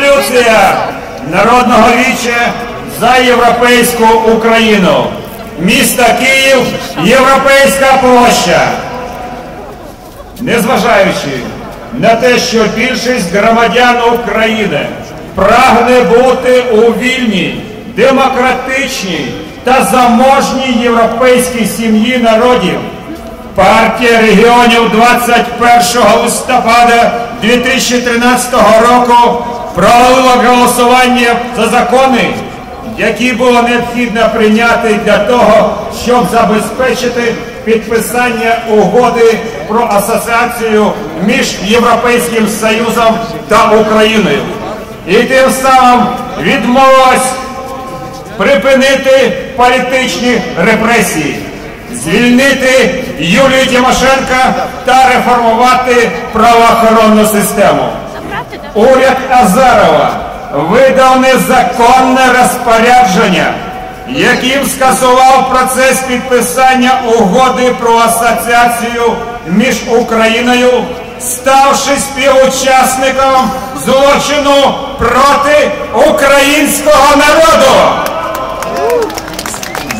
Резолюція Народного віче за європейську Україну. Місто Київ, Європейська площа. Незважаючи на те, що більшість громадян України прагне бути у вільній, демократичній та заможній європейській сім'ї народів, партія регіонів 21 листопада 2013 року провалила голосування за закони, які було необхідно прийняти для того, щоб забезпечити підписання угоди про асоціацію між Європейським Союзом та Україною. І тим самим відмовилась припинити політичні репресії, звільнити Юлію Тимошенка та реформувати правоохоронну систему. Уряд Азарова видав незаконне розпорядження, яким скасував процес підписання угоди про асоціацію між Україною, ставши співучасником злочину проти українського народу.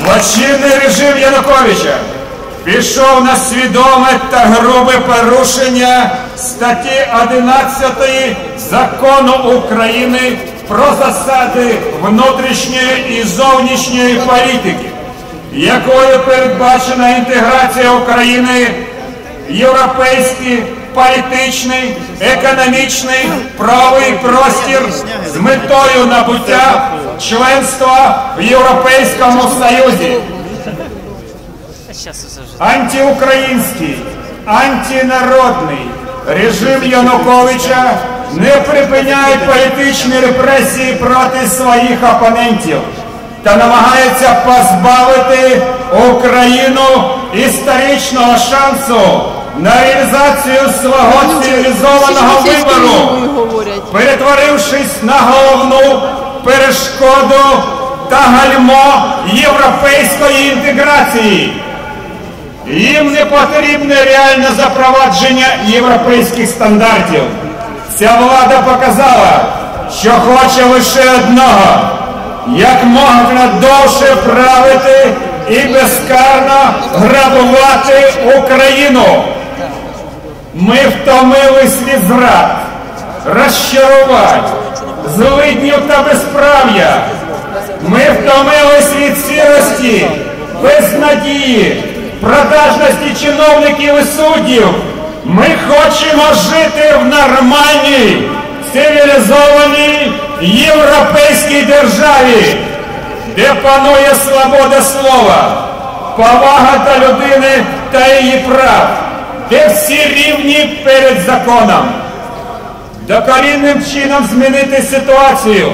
Злочинний режим Януковича пішов на свідоме та грубе порушення статті 11 закону України про засади внутрішньої і зовнішньої політики, якою передбачена інтеграція України в європейський політичний, економічний, правовий простір з метою набуття членства в Європейському Союзі. Антиукраїнський, антинародний режим Януковича не припиняє політичні репресії проти своїх опонентів та намагається позбавити Україну історичного шансу на реалізацію свого цивілізованого вибору, перетворившись на головну перешкоду та гальмо європейської інтеграції. Їм не потрібне реальне запровадження європейських стандартів. Ця влада показала, що хоче лише одного як можна довше правити і безкарно грабувати Україну. Ми втомились від зрад, розчарувань, злиднів та безправ'я. Ми втомились від сірості, безнадії, продажності чиновників і суддів. Ми хочемо жити в нормальній, цивілізованій європейській державі, де панує свобода слова, повага до людини та її прав, де всі рівні перед законом. Докорінним чином змінити ситуацію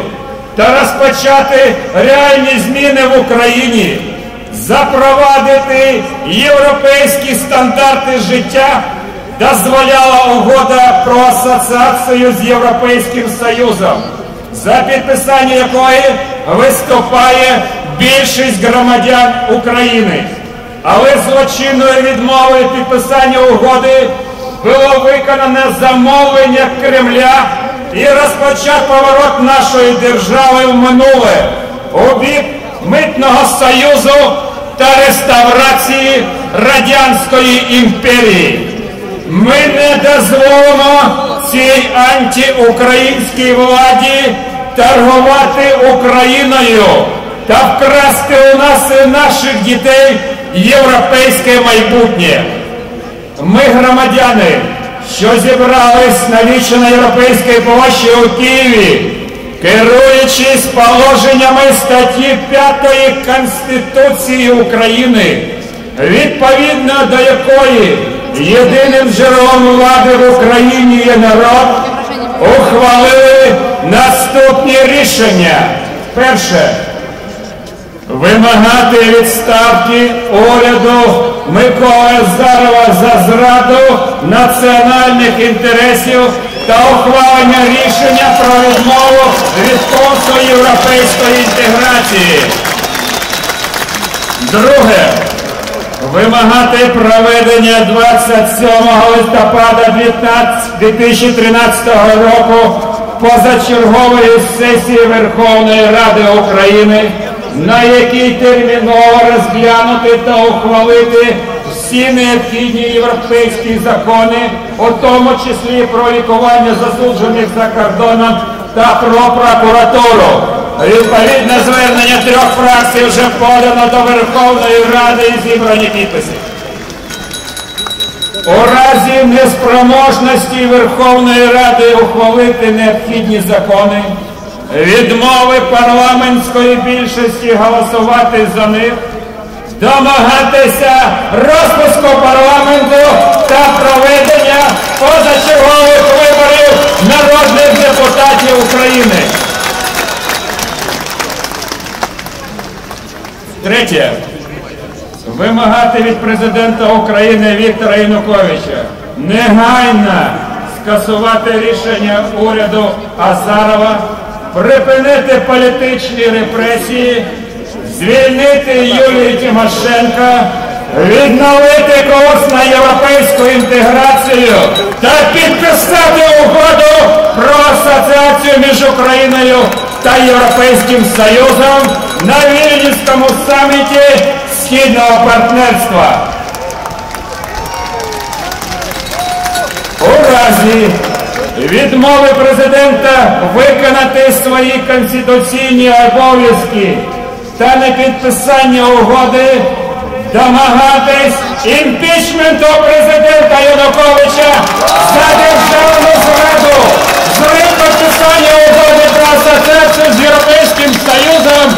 та розпочати реальні зміни в Україні, запровадити європейські стандарти життя дозволяла угода про асоціацію з Європейським Союзом, за підписання якої виступає більшість громадян України. Але злочинною відмовою підписання угоди було виконане замовлення Кремля і розпочат поворот нашої держави в минуле у бік митного союзу та реставрації Радянської імперії. Ми не дозволимо цій антиукраїнській владі торгувати Україною та вкрасти у нас і наших дітей європейське майбутнє. Ми громадяни, що зібрались на вічі на Європейській площі у Києві, керуючись положеннями статті 5 Конституції України, відповідно до якої єдиним джерелом влади в Україні є народ, ухвалили наступні рішення. Перше. Вимагати відставки уряду Миколи Зарова за зраду національних інтересів та ухвалення рішення про відмову від курсу європейської інтеграції. Друге. Вимагати проведення 27 листопада 2013 року позачергової сесії Верховної Ради України, на якій терміново розглянути та ухвалити всі необхідні європейські закони, у тому числі про лікування засуджених за кордоном та про прокуратуру. Відповідне звернення трьох фракцій вже подано до Верховної Ради і зібрані підписи. У разі неспроможності Верховної Ради ухвалити необхідні закони, відмови парламентської більшості голосувати за них, домагатися розпуску парламенту та проведення позачергових виборів народних депутатів України. Третє. Вимагати від президента України Віктора Януковича негайно скасувати рішення уряду Азарова, припинити політичні репресії, звільнити Юлію Тимошенко, відновити курс на європейську інтеграцію та підписати угоду про асоціацію між Україною та Європейським Союзом на Вільнюському саміті Східного партнерства. У разі відмови президента виконати свої конституційні обов'язки та непідписання угоди домагатись імпічменту президента Януковича за державну зраду, зрив підписання угоди про асоціацію з Європейським Союзом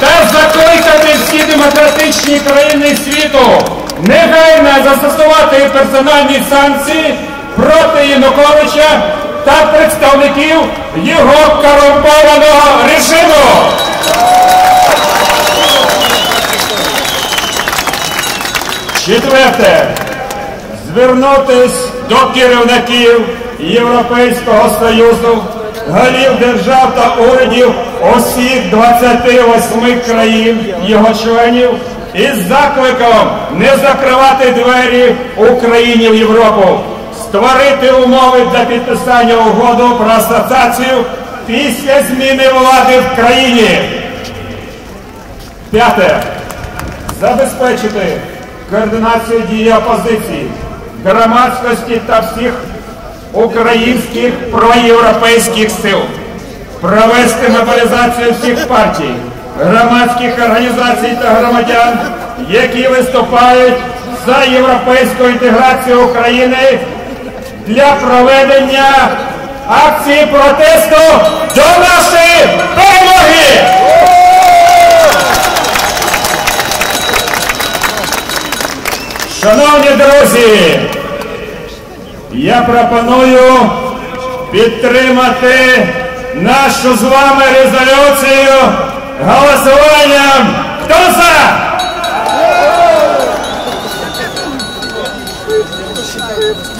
та закликати всі демократичні країни світу негайно застосувати персональні санкції проти Януковича та представників його корумпованого режиму. Четверте. Звернутись до керівників Європейського Союзу, голів держав та урядів усіх 28 країн його членів із закликом не закривати двері Україні в Європу, створити умови для підписання угоду про асоціацію після зміни влади в країні. П'яте. Забезпечити координацію дії опозиції, громадськості та всіх українських проєвропейських сил, провести мобілізацію всіх партій, громадських організацій та громадян, які виступають за європейську інтеграцію України для проведення акції протесту до нашої перемоги! Шановні друзі, я пропоную підтримати нашу з вами резолюцію голосуванням. Хто за?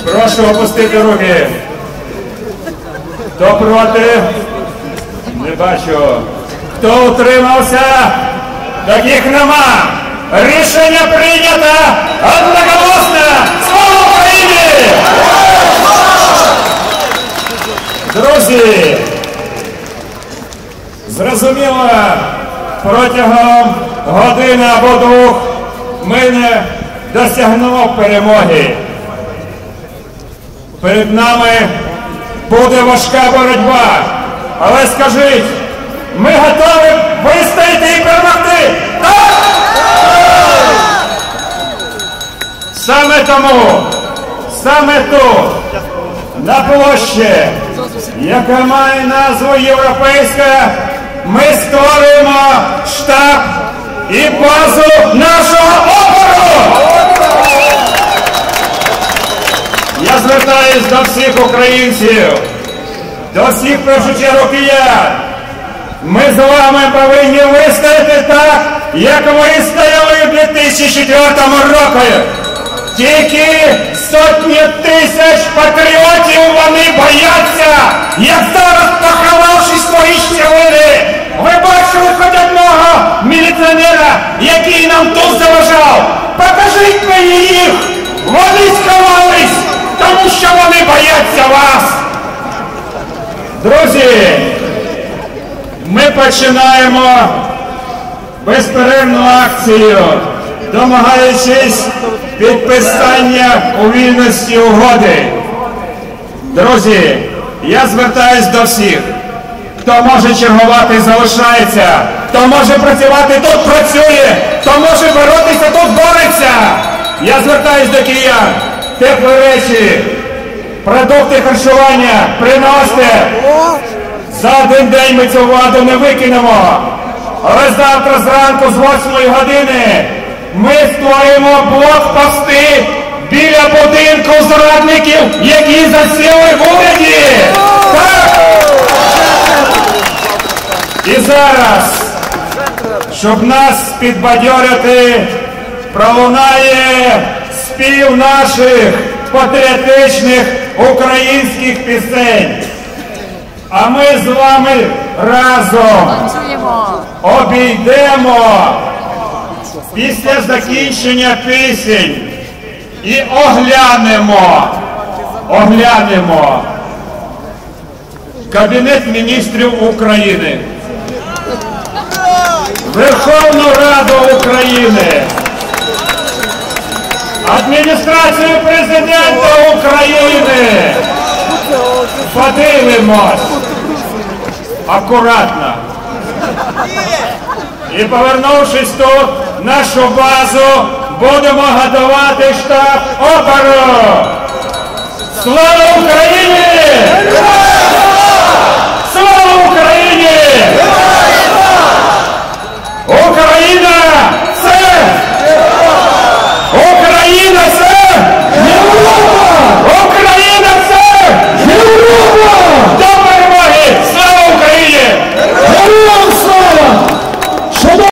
Прошу опустити руки. Хто проти? Не бачу. Хто утримався? Таких нема. Рішення прийнято одноголосно. Слава Україні! Друзі, зрозуміло, протягом години або двох ми не досягнемо перемоги. Перед нами буде важка боротьба. Але скажіть, ми готові вистояти і перемогти? Так! Саме тому, саме тут, на площі, яка має назву Європейська, ми створюємо штаб і базу нашого опору. Я звертаюсь до всіх українців, до всіх чергу киян. Ми з вами повинні вистояти так, як вистояли в 2004 році. Тільки сотні тисяч патріотів вони бояться, як зараз поховавши свої щелини. Ви бачили хоч одного міліціонера, який нам тут заважав. Покажіть мені їх. Вони сховались, тому що вони бояться вас. Друзі, ми починаємо безперервну акцію, домагаючись підписання у вільності угоди. Друзі, я звертаюсь до всіх. Хто може чергувати, залишається. Хто може працювати, тут працює. Хто може боротися, тут бореться. Я звертаюсь до киян. Теплі речі, продукти харчування приносите. За один день ми цю владу не викинемо. Але завтра зранку з 8 години ми створимо блокпости біля будинку зрадників, які засіли в уряді. І зараз, щоб нас підбадьорити, пролунає спів наших патріотичних українських пісень. А ми з вами разом обійдемо після закінчення пісень. І оглянемо, оглянемо. Кабінет міністрів України, Верховну Раду України, Адміністрацію президента України. Подивимось. Акуратно. І повернувшись тут, нашу базу, будемо готувати штаб опору. Слава